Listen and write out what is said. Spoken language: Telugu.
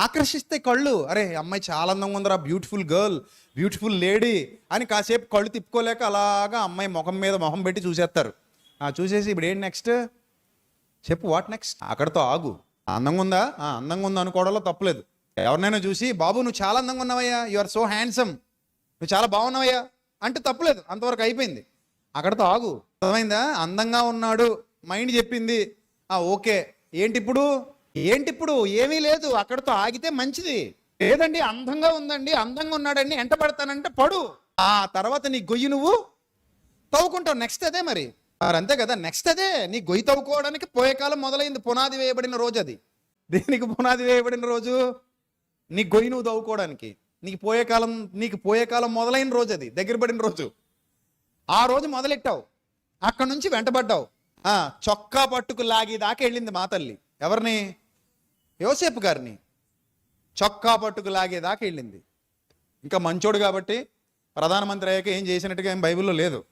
ఆకర్షిస్తే కళ్ళు. అరే అమ్మాయి చాలా అందంగా ఉందిరా బ్యూటిఫుల్ గర్ల్ బ్యూటిఫుల్ లేడీ అని కాసేపు కళ్ళు తిప్పుకోలేక అలాగా అమ్మాయి ముఖం మీద మొహం పెట్టి చూసేస్తారు. చూసేసి ఇప్పుడు ఏంటి నెక్స్ట్ చెప్పు వాట్ నెక్స్ట్ అక్కడతో ఆగు. అందంగా ఉందా? ఆ, అందంగా ఉందా అనుకోవడంలో తప్పలేదు. ఎవరినైనా చూసి బాబు నువ్వు చాలా అందంగా ఉన్నావయ్యా. యు ఆర్ సో హ్యాండ్సమ్ నువ్వు చాలా బాగున్నావయ్యా. అంటే తప్పలేదు. అంతవరకు అయిపోయింది. అక్కడతో ఆగు. అర్థమైందా? అందంగా ఉన్నాడు. మైండ్ చెప్పింది. ఓకే. ఏంటి ఇప్పుడు? ఏంటి ఇప్పుడు ఏమీ లేదు. అక్కడతో ఆగితే మంచిది. లేదండి అందంగా ఉందండి. అందంగా ఉన్నాడండి. ఎంట పడతానంటే పడు. ఆ తర్వాత నీ గొయ్యి నువ్వు తవ్వుకుంటావు. నెక్స్ట్ అదే మరి. మరి అంతే కదా. నెక్స్ట్ అదే. నీ గొయ్యి తవ్వుకోవడానికి పోయే కాలం మొదలైంది. పునాది వేయబడిన రోజు అది. దేనికి పునాది వేయబడిన రోజు? నీ గొయ్యి నువ్వు తవ్వుకోవడానికి. నీకు పోయే కాలం నీకు పోయే కాలం మొదలైన రోజు అది. దగ్గర పడిన రోజు. ఆ రోజు మొదలెట్టావు? అక్కడ నుంచి వెంటబడ్డావు. ఆ, చొక్కా పట్టుకు లాగి దాకా వెళ్ళింది మా తల్లి. ఎవరిని? యోసేపు గారిని చొక్కా పట్టుకు లాగేదాకా వెళ్ళింది. ఇంకా మంచోడు కాబట్టి ప్రధానమంత్రి అయ్యాక ఏం చేసినట్టుగా ఏం బైబిల్లో లేదు.